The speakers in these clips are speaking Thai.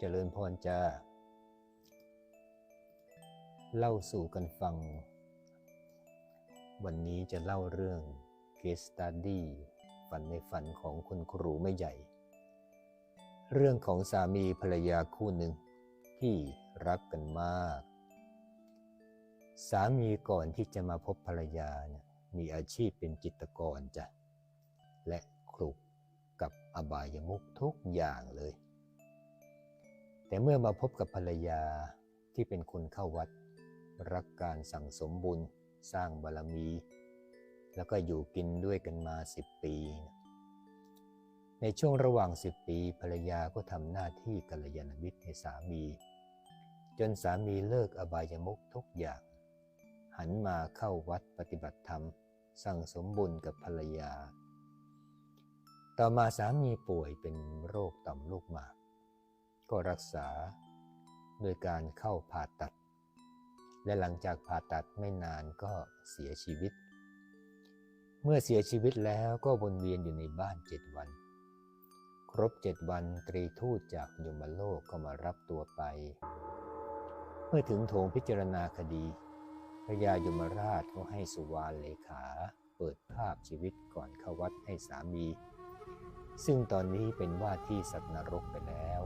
เจริญพรจ้า เล่าสู่กันฟัง วันนี้จะเล่าเรื่อง case study ฝันในฝันของคุณครูไม่ใหญ่ เรื่องของสามีภรรยาคู่หนึ่งที่รักกันมาก สามีก่อนที่จะมาพบภรรยาเนี่ยมีอาชีพเป็นจิตกรจ้ะ และคลุกกับอบายมุขทุกอย่างเลย แต่เมื่อมาพบกับภรรยาที่เป็นคนเข้าวัด รักการสั่งสมบุญ สร้างบารมี แล้วก็อยู่กินด้วยกันมาสิบปี ในช่วงระหว่างสิบปีภรรยาก็ทำหน้าที่กัลยาณมิตรให้สามี จนสามีเลิกอบายมุขทุกอย่าง หันมาเข้าวัดปฏิบัติธรรม สั่งสมบุญกับภรรยา ต่อมาสามีป่วยเป็นโรคต่อมลูกหมาก ก็รักษาโดยการเข้าผ่าตัด และหลังจากผ่าตัดไม่นานก็เสียชีวิต เมื่อเสียชีวิตแล้วก็วนเวียนอยู่ในบ้านเจ็ดวัน ครบเจ็ดวันตรีทูตจากยมโลกก็มารับตัวไป เมื่อถึงโถงพิจารณาคดีพระยายมราชก็ให้สุวรรณเลขา เปิดภาพชีวิตก่อนเข้าวัดให้สามี ซึ่งตอนนี้เป็นว่าที่สัตว์นรกไปแล้ว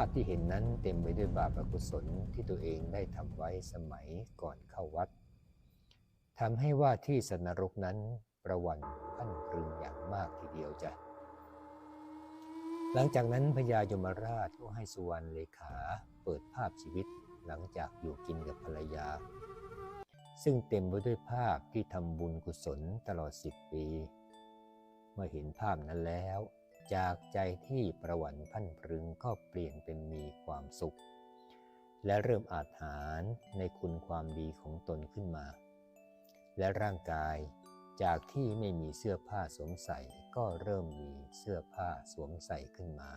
าพที่เห็นนั้นเต็มไปด้วยบาปอกุศลที่ตัวเองได้ทำไว้สมัยก่อนเข้าวัดทำให้ว่าที่สัตว์นรกนั้นประวันพันพรึงอย่างมากทีเดียวจ้ะหลังจากนั้นพญายมราชก็ให้สุวรรณเลขาเปิดภาพชีวิตหลังจากอยู่กินกับภรรยา ซึ่งเต็มไปด้วยภาพที่ทำบุญกุศลตลอดสิบปี เมื่อเห็นภาพนั้นแล้ว จากใจที่ประวันพันพรึงก็เปลี่ยนเป็นมีความสุข และเริ่มอาจหารในคุณความดีของตนขึ้นมา และร่างกายจากที่ไม่มีเสื้อผ้าสวมใส่ก็เริ่มมีเสื้อผ้าสวมใส่ขึ้นมา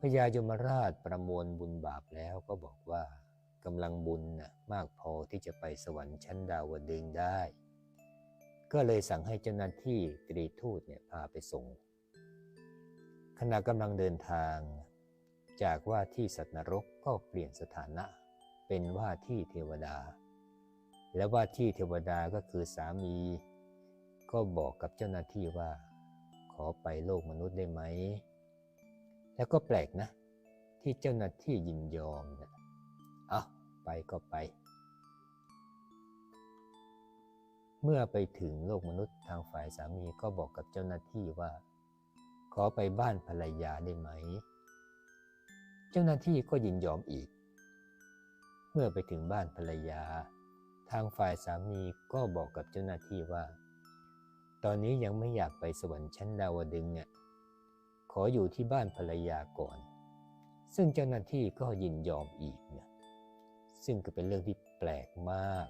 พญายมราชประมวลบุญบาปแล้วก็บอกว่ากำลังบุญนะมากพอที่จะไปสวรรค์ชั้นดาวดึงได้ ก็เลยสั่งให้เจ้าหน้าที่ตรีทูตเนี่ยพาไปส่ง ขณะกำลังเดินทาง จากว่าที่สัตว์นรกก็เปลี่ยนสถานะ เป็นว่าที่เทวดา และว่าที่เทวดาก็คือสามี ก็บอกกับเจ้าหน้าที่ว่า ขอไปโลกมนุษย์ได้ไหม แล้วก็แปลกนะ ที่เจ้าหน้าที่ยินยอมนะเอาไปก็ไป เมื่อไปถึงโลกมนุษย์ทางฝ่ายสามีก็บอกกับเจ้าหน้าที่ว่า ขอไปบ้านภรรยาได้ไหม เจ้าหน้าที่ก็ยินยอมอีก เมื่อไปถึงบ้านภรรยา ทางฝ่ายสามีก็บอกกับเจ้าหน้าที่ว่า ตอนนี้ยังไม่อยากไปสวรรค์ชั้นดาวดึงส์อะขออยู่ที่บ้านภรรยาก่อน ซึ่งเจ้าหน้าที่ก็ยินยอมอีกเนี่ยซึ่งก็เป็นเรื่องที่แปลกมาก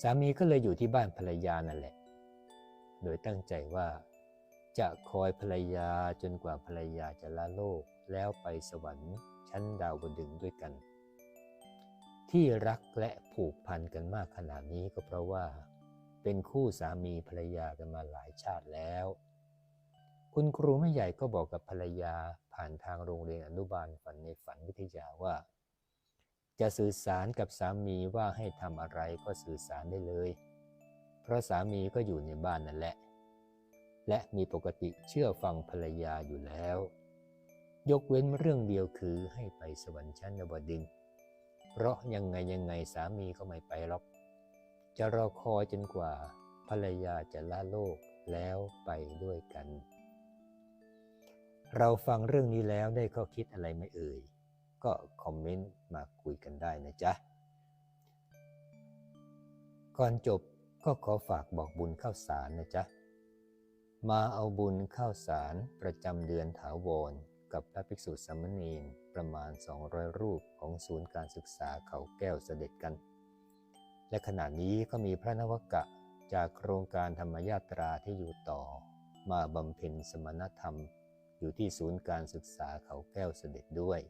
สามีก็เลยอยู่ที่บ้านภรรยานั่นแหละ โดยตั้งใจว่า จะคอยภรรยาจนกว่าภรรยาจะละโลกแล้วไปสวรรค์ชั้นดาวบดึงด้วยกัน ที่รักและผูกพันกันมากขนาดนี้ก็เพราะว่า เป็นคู่สามีภรรยากันมาหลายชาติแล้ว คุณครูไม่ใหญ่ก็บอกกับภรรยาผ่านทางโรงเรียนอนุบาลฝันในฝันวิทยาว่า จะสื่อสารกับสามีว่าให้ทำอะไรก็สื่อสารได้เลย เพราะสามีก็อยู่ในบ้านนั่นแหละ และมีปกติเชื่อฟังภรรยาอยู่แล้ว ยกเว้นเรื่องเดียวคือให้ไปสวรรค์ชั้นนวดึงเพราะยังไงยังไงสามีก็ไม่ไปหรอก จะรอคอยจนกว่าภรรยาจะละโลกแล้วไปด้วยกัน เราฟังเรื่องนี้แล้วได้ข้อคิดอะไรไม่เอ่ย ก็คอมเมนต์มาคุยกันได้นะจ๊ะ ก่อนจบก็ขอฝากบอกบุญข้าวสารนะจ๊ะ มาเอาบุญข้าวสารประจำเดือนถาวร กับพระภิกษุสามเณรประมาณ 200 รูปของศูนย์การศึกษาเขาแก้วเสด็จกัน และขณะนี้ก็มีพระนวกะจากโครงการธรรมยาตราที่อยู่ต่อ มาบำเพ็ญสมณธรรม อยู่ที่ศูนย์การศึกษาเขาแก้วเสด็จด้วย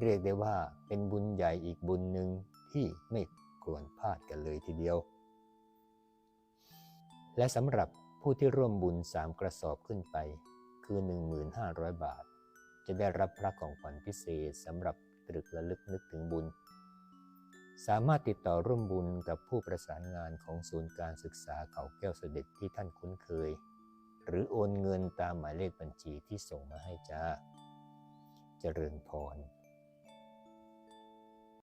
เรียกได้ว่าเป็นบุญใหญ่อีกบุญหนึ่งที่ไม่ควรพลาดกันเลยทีเดียวและสำหรับ ผู้ที่ร่วมบุญสามกระสอบขึ้นไป คือ 1,500 บาท จะได้รับพระของขวัญพิเศษสำหรับตรึกระลึกนึกถึงบุญ สามารถติดต่อร่วมบุญกับผู้ประสานงานของศูนย์การศึกษาเขาแก้วเสด็จที่ท่านคุ้นเคย หรือโอนเงินตามหมายเลขบัญชีที่ส่งมาให้จ้า เจริญพร